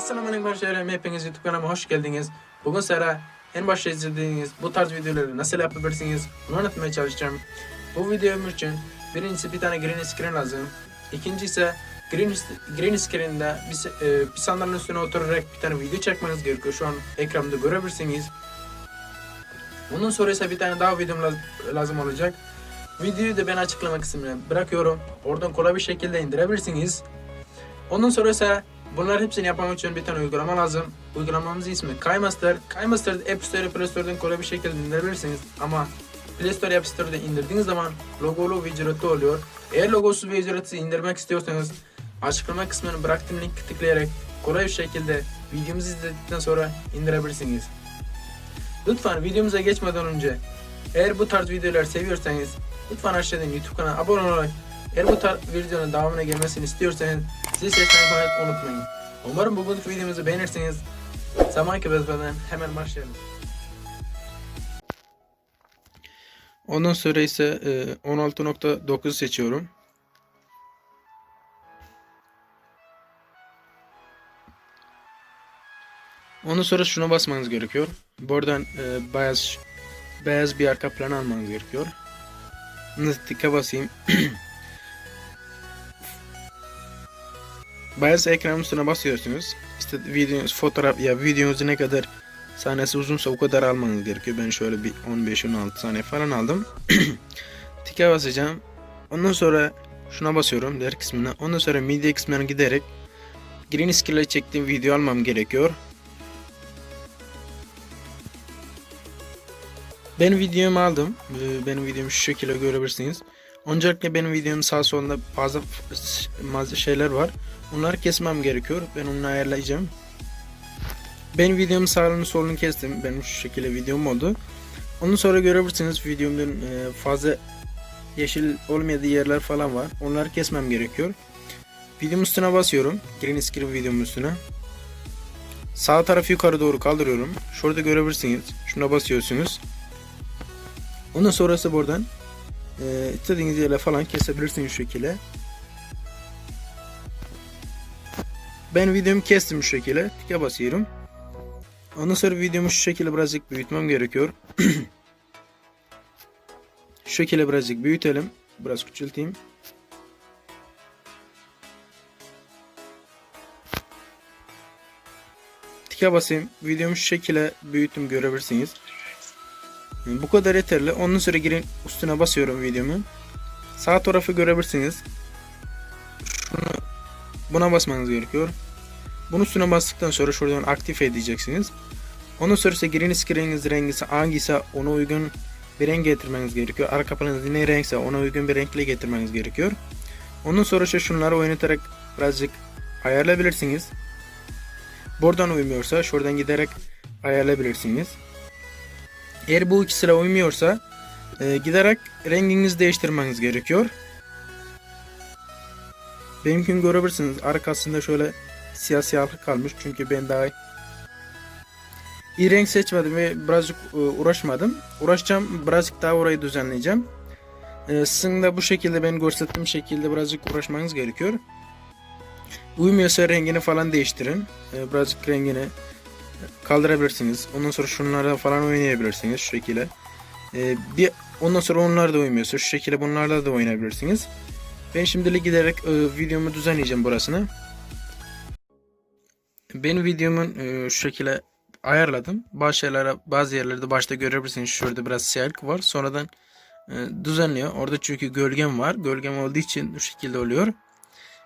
Assalamualaikum arkadaşlar. Hepiniz YouTube kanalıma hoş geldiniz. Bugün sizlere en başta izlediğiniz bu tarz videoları nasıl yapabilirsiniz bunu anlatmaya çalışacağım. Bu videom için birincisi bir tane green screen lazım. İkinci ise green, green screen'de bir, e, bir sandalyenin üstüne oturarak bir tane video çekmeniz gerekiyor. Şu an ekranda görebilirsiniz. Bundan sonra ise bir tane daha videom laz- lazım olacak. Videoyu da ben açıklama kısmına bırakıyorum. Oradan kolay bir şekilde indirebilirsiniz. Ondan sonra ise bunlar hepsini yapmak için bir tane uygulama lazım. Uygulamamızın ismi KaiMaster. KaiMaster App Store, Play Store'dan kolay bir şekilde indirebilirsiniz. Ama Play Store, App Store'da indirdiğiniz zaman logolu ve ücretli oluyor. Eğer logosuz ve ücretsiz indirmek istiyorsanız açıklama kısmına bıraktığım linki tıklayarak kolay bir şekilde videomuzu izledikten sonra indirebilirsiniz. Lütfen videomuza geçmeden önce eğer bu tarz videolar seviyorsanız lütfen aşağıdan YouTube kanalına abone olarak eğer bu tarz videonun devamına gelmesini istiyorsanız zil sesini açmayı unutmayın. Umarım bugünkü videomuzu beğenirsiniz. Zaman kaybetmeden hemen başlayalım. Ondan sonra ise e, 16.9 seçiyorum. Ondan sonra şuna basmanız gerekiyor. Buradan e, beyaz beyaz bir arka plan almanız gerekiyor. Nasıl basayım. beyaz ekranın üstüne basıyorsunuz. İşte videonuz, fotoğraf ya videonuzu ne kadar sahnesi uzunsa o kadar almanız gerekiyor. Ben şöyle bir 15-16 saniye falan aldım. Tika basacağım. Ondan sonra şuna basıyorum diğer kısmına. Ondan sonra media kısmına giderek green screen'le çektiğim video almam gerekiyor. Ben videomu aldım. Ee, Benim videomu şu şekilde görebilirsiniz. Öncelikle benim videomun sağ solunda bazı bazı şeyler var. Onları kesmem gerekiyor. Ben onu ayarlayacağım. Ben videomun sağını solunu kestim. Benim şu şekilde videom oldu. Ondan sonra görebilirsiniz videomun e, fazla yeşil olmadığı yerler falan var. Onları kesmem gerekiyor. Videomun üstüne basıyorum. Green screen videomun üstüne. Sağ tarafı yukarı doğru kaldırıyorum. Şurada görebilirsiniz. Şuna basıyorsunuz. Ondan sonrası buradan e, istediğiniz yerle falan kesebilirsiniz şu şekilde. Ben videomu kestim şu şekilde. Tike basıyorum. Ondan sonra videomu şu şekilde birazcık büyütmem gerekiyor. şu şekilde birazcık büyütelim. Biraz küçülteyim. Tike basayım. Videomu şu şekilde büyüttüm görebilirsiniz. Bu kadar yeterli. Ondan sonra girin üstüne basıyorum videomu. Sağ tarafı görebilirsiniz. Şunu, buna basmanız gerekiyor. Bunun üstüne bastıktan sonra şuradan aktif edeceksiniz. Ondan sonra ise green screen'iniz rengisi hangisi ona uygun bir renk getirmeniz gerekiyor. Arka planınız ne renkse ona uygun bir renkle getirmeniz gerekiyor. Ondan sonra işte şunları oynatarak birazcık ayarlayabilirsiniz. Buradan uymuyorsa şuradan giderek ayarlayabilirsiniz. Eğer bu ikisiyle uymuyorsa e, giderek renginizi değiştirmeniz gerekiyor. Benimkini görebilirsiniz. Arkasında şöyle siyah siyahlık kalmış. Çünkü ben daha iyi renk seçmedim ve birazcık e, uğraşmadım. Uğraşacağım. Birazcık daha orayı düzenleyeceğim. E, sizin de bu şekilde ben gösterdiğim şekilde birazcık uğraşmanız gerekiyor. Uymuyorsa rengini falan değiştirin. E, birazcık rengini kaldırabilirsiniz. Ondan sonra şunlarla falan oynayabilirsiniz şu şekilde. Ee, bir ondan sonra onlar da uymuyorsa şu şekilde bunlarla da oynayabilirsiniz. Ben şimdilik giderek e, videomu düzenleyeceğim burasını. Ben videomun e, şu şekilde ayarladım. Bazı şeylere bazı yerlerde başta görebilirsiniz. Şurada biraz siyahlık var. Sonradan e, düzenliyor. Orada çünkü gölgem var. Gölgem olduğu için bu şekilde oluyor.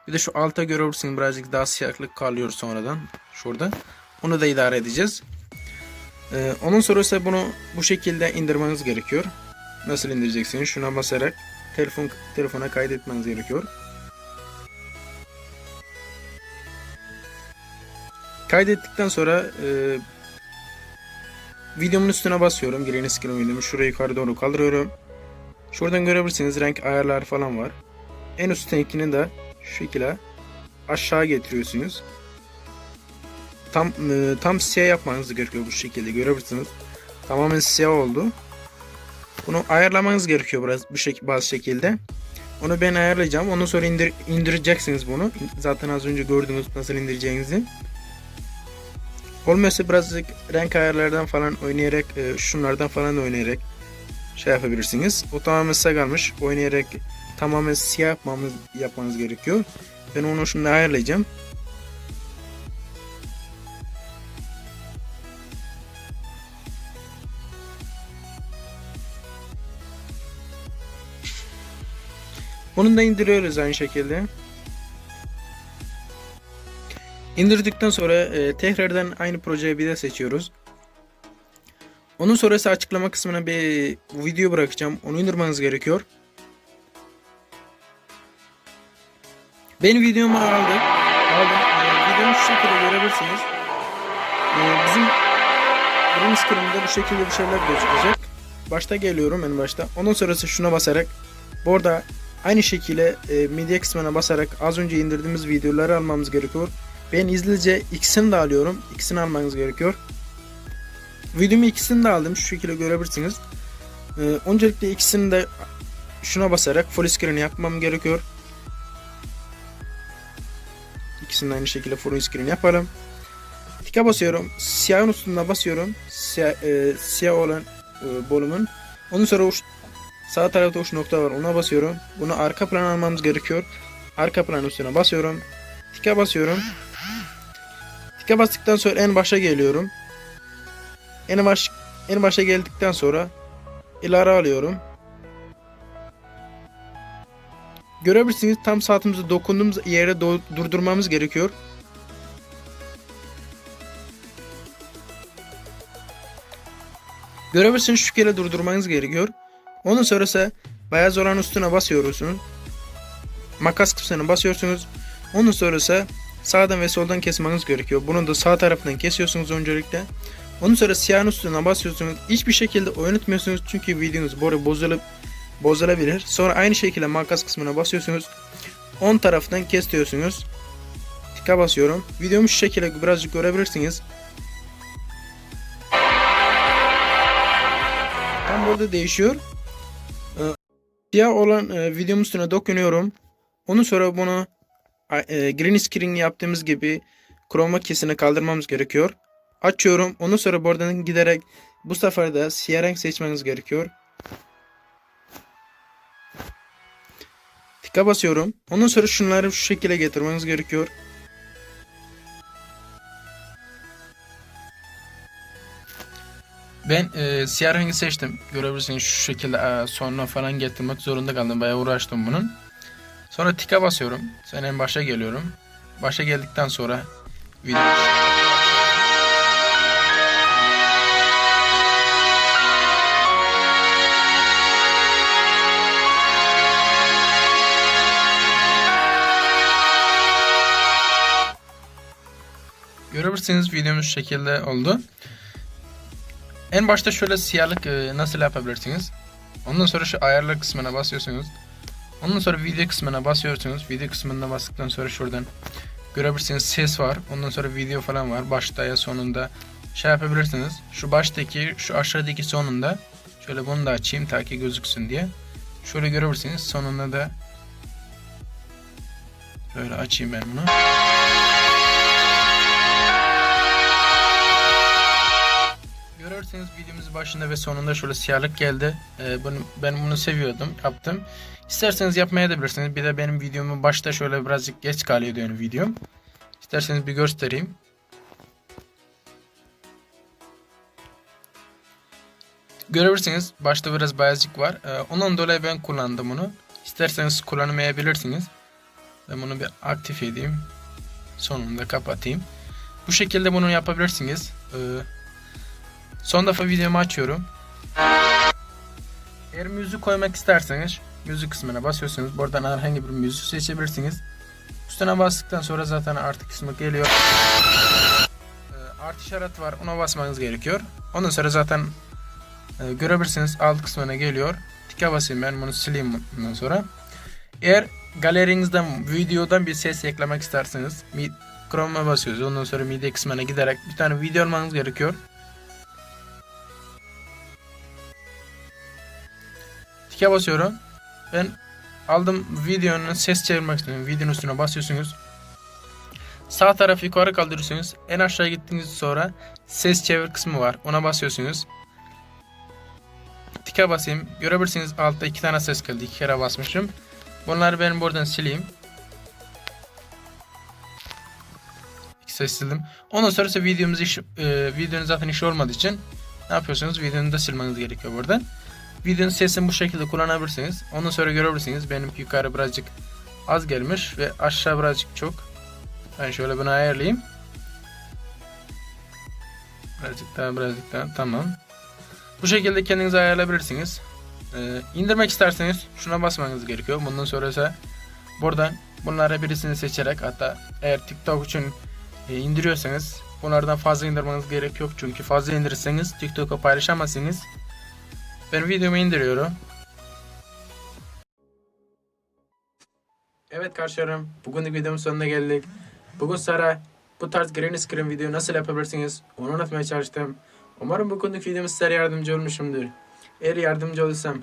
Bir de şu alta görebilirsiniz birazcık daha siyahlık kalıyor sonradan. Şurada. Onu da idare edeceğiz. Ee, onun sonrası bunu bu şekilde indirmeniz gerekiyor. Nasıl indireceksiniz? Şuna basarak telefon telefona kaydetmeniz gerekiyor. Kaydettikten sonra e, videomun üstüne basıyorum. Green screen videomu şurayı yukarı doğru kaldırıyorum. Şuradan görebilirsiniz renk ayarlar falan var. En üsttekini de şu şekilde aşağı getiriyorsunuz tam e, tam siyah yapmanız gerekiyor bu şekilde görebilirsiniz. Tamamen siyah oldu. Bunu ayarlamanız gerekiyor biraz bu şekilde bazı şekilde. Onu ben ayarlayacağım. Ondan sonra indir, indireceksiniz bunu. Zaten az önce gördünüz nasıl indireceğinizi. Olmazsa birazcık renk ayarlardan falan oynayarak, e, şunlardan falan oynayarak şey yapabilirsiniz. O tamamen size kalmış. Oynayarak tamamen siyah yapmamız, yapmanız gerekiyor. Ben onu şimdi ayarlayacağım. Bunu da indiriyoruz aynı şekilde. İndirdikten sonra e, tekrardan aynı projeyi bir de seçiyoruz. Onun sonrası açıklama kısmına bir video bırakacağım. Onu indirmeniz gerekiyor. Benim videomu aldık. Aldım. E, videomu şu şekilde görebilirsiniz. E, bizim green screen'de bu şekilde bir şeyler gözükecek. Başta geliyorum en başta. Ondan sonrası şuna basarak burada aynı şekilde e, media kısmına basarak az önce indirdiğimiz videoları almamız gerekiyor. Ben izlice ikisini de alıyorum. İkisini almanız gerekiyor. Videomu ikisini de aldım. Şu şekilde görebilirsiniz. Ee, öncelikle ikisini de şuna basarak full screen yapmam gerekiyor. İkisini de aynı şekilde full screen yapalım. Tika basıyorum. Siyahın üstüne basıyorum. Siyah, e, siyah olan e, bölümün. Ondan sonra sağ tarafta uç nokta var. Ona basıyorum. Bunu arka plan almamız gerekiyor. Arka plan üstüne basıyorum. Tika basıyorum. Tika bastıktan sonra en başa geliyorum. En baş en başa geldikten sonra ileri alıyorum. Görebilirsiniz tam saatimize dokunduğumuz yere do- durdurmamız gerekiyor. Görebilirsiniz şu kere durdurmanız gerekiyor. Ondan sonra ise beyaz olan üstüne basıyorsunuz. Makas kısmına basıyorsunuz. Ondan sonra ise sağdan ve soldan kesmeniz gerekiyor. Bunu da sağ tarafından kesiyorsunuz öncelikle. Ondan sonra siyahın üstüne basıyorsunuz. Hiçbir şekilde oynatmıyorsunuz çünkü videonuz böyle bozulup bozulabilir. Sonra aynı şekilde makas kısmına basıyorsunuz. 10 taraftan kesiyorsunuz. Tika basıyorum. Videomu şu şekilde birazcık görebilirsiniz. Tam burada değişiyor. Siyah olan e, videomun üstüne dokunuyorum. Ondan sonra bunu e, green screen yaptığımız gibi chroma key'sini kaldırmamız gerekiyor. Açıyorum. Ondan sonra buradan giderek bu sefer de siyah renk seçmeniz gerekiyor. Tika basıyorum. Ondan sonra şunları şu şekilde getirmeniz gerekiyor. Ben e, siyah rengi seçtim. Görebilirsiniz şu şekilde e, sonuna falan getirmek zorunda kaldım. Bayağı uğraştım bunun. Sonra tika basıyorum. Sonra en başa geliyorum. Başa geldikten sonra video Görebilirsiniz videomuz şekilde oldu. En başta şöyle siyahlık e, nasıl yapabilirsiniz? Ondan sonra şu ayarlar kısmına basıyorsunuz. Ondan sonra video kısmına basıyorsunuz. Video kısmına bastıktan sonra şuradan görebilirsiniz ses var. Ondan sonra video falan var. Başta ya sonunda şey yapabilirsiniz. Şu baştaki, şu aşağıdaki sonunda şöyle bunu da açayım ta ki gözüksün diye. Şöyle görebilirsiniz. Sonunda da şöyle açayım ben bunu. Görürseniz videomuz başında ve sonunda şöyle siyahlık geldi. Ee, bunu, ben bunu seviyordum, yaptım. İsterseniz yapmaya da bilirsiniz. Bir de benim videomu başta şöyle birazcık geç kalıyordu yani videom. İsterseniz bir göstereyim. Görebilirsiniz başta biraz beyazlık var. Ee, ondan dolayı ben kullandım bunu. İsterseniz kullanmayabilirsiniz. Ben bunu bir aktif edeyim. Sonunda kapatayım. Bu şekilde bunu yapabilirsiniz. Ee, Son defa videomu açıyorum. Eğer müzik koymak isterseniz müzik kısmına basıyorsunuz. Buradan herhangi bir müzik seçebilirsiniz. Üstüne bastıktan sonra zaten artı kısmı geliyor. Ee, artı işaret var. Ona basmanız gerekiyor. Ondan sonra zaten e, görebilirsiniz alt kısmına geliyor. Tika basayım ben bunu sileyim bundan sonra. Eğer galerinizden videodan bir ses eklemek isterseniz Chrome'a basıyoruz. Ondan sonra media kısmına giderek bir tane video almanız gerekiyor. Tike basıyorum. Ben aldım videonun ses çevirmek istiyorum. Videonun üstüne basıyorsunuz. Sağ tarafı yukarı kaldırıyorsunuz. En aşağı gittiğiniz sonra ses çevir kısmı var. Ona basıyorsunuz. Tike basayım. Görebilirsiniz altta iki tane ses geldi. İki kere basmışım. Bunları ben buradan sileyim. Ses sildim. Ondan sonra ise videomuz iş, e, videonun zaten işi olmadığı için ne yapıyorsunuz? Videonu da silmeniz gerekiyor buradan. Videonun sesini bu şekilde kullanabilirsiniz. Ondan sonra görebilirsiniz. Benim yukarı birazcık az gelmiş ve aşağı birazcık çok. Ben şöyle bunu ayarlayayım. Birazcık daha birazcık daha tamam. Bu şekilde kendiniz ayarlayabilirsiniz. Ee, indirmek isterseniz şuna basmanız gerekiyor. Bundan sonra ise buradan bunlara birisini seçerek hatta eğer TikTok için e, indiriyorsanız bunlardan fazla indirmeniz gerek yok. Çünkü fazla indirirseniz TikTok'a paylaşamazsınız. Ben videomu indiriyorum. Evet kardeşlerim, bugünlük videomun sonuna geldik. Bugün Sara bu tarz green screen video nasıl yapabilirsiniz onu anlatmaya çalıştım. Umarım bugünlük videomuz size yardımcı olmuşumdur. Eğer yardımcı olursam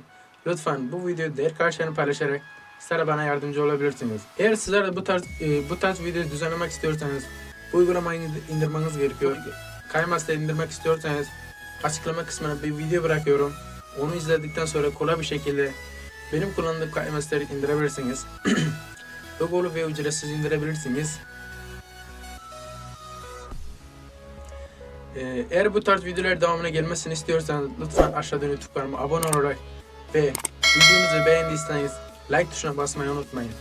lütfen bu videoyu diğer arkadaşlarına paylaşarak Sara bana yardımcı olabilirsiniz. Eğer sizler de bu tarz e, bu tarz video düzenlemek istiyorsanız bu uygulamayı indir- indirmeniz gerekiyor. Kaymas'ta indirmek istiyorsanız açıklama kısmına bir video bırakıyorum. Onu izledikten sonra kolay bir şekilde benim kullandığım Kaymas'ları indirebilirsiniz. Logolu ve ücretsiz indirebilirsiniz. Ee, eğer bu tarz videolar devamına gelmesini istiyorsanız lütfen aşağıdan YouTube kanalıma abone olarak ve videomuzu beğendiyseniz like tuşuna basmayı unutmayın.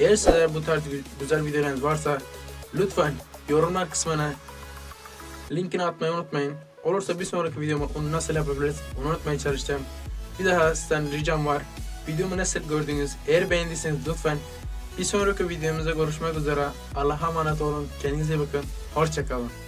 Eğer sizler bu tarz gü- güzel videolarınız varsa lütfen yorumlar kısmına linkini atmayı unutmayın. Olursa bir sonraki videoma onu nasıl yapabiliriz onu unutmaya çalışacağım. Bir daha sizden ricam var. Videomu nasıl gördünüz? Eğer beğendiyseniz lütfen bir sonraki videomuzda görüşmek üzere. Allah'a emanet olun. Kendinize bakın. Hoşçakalın.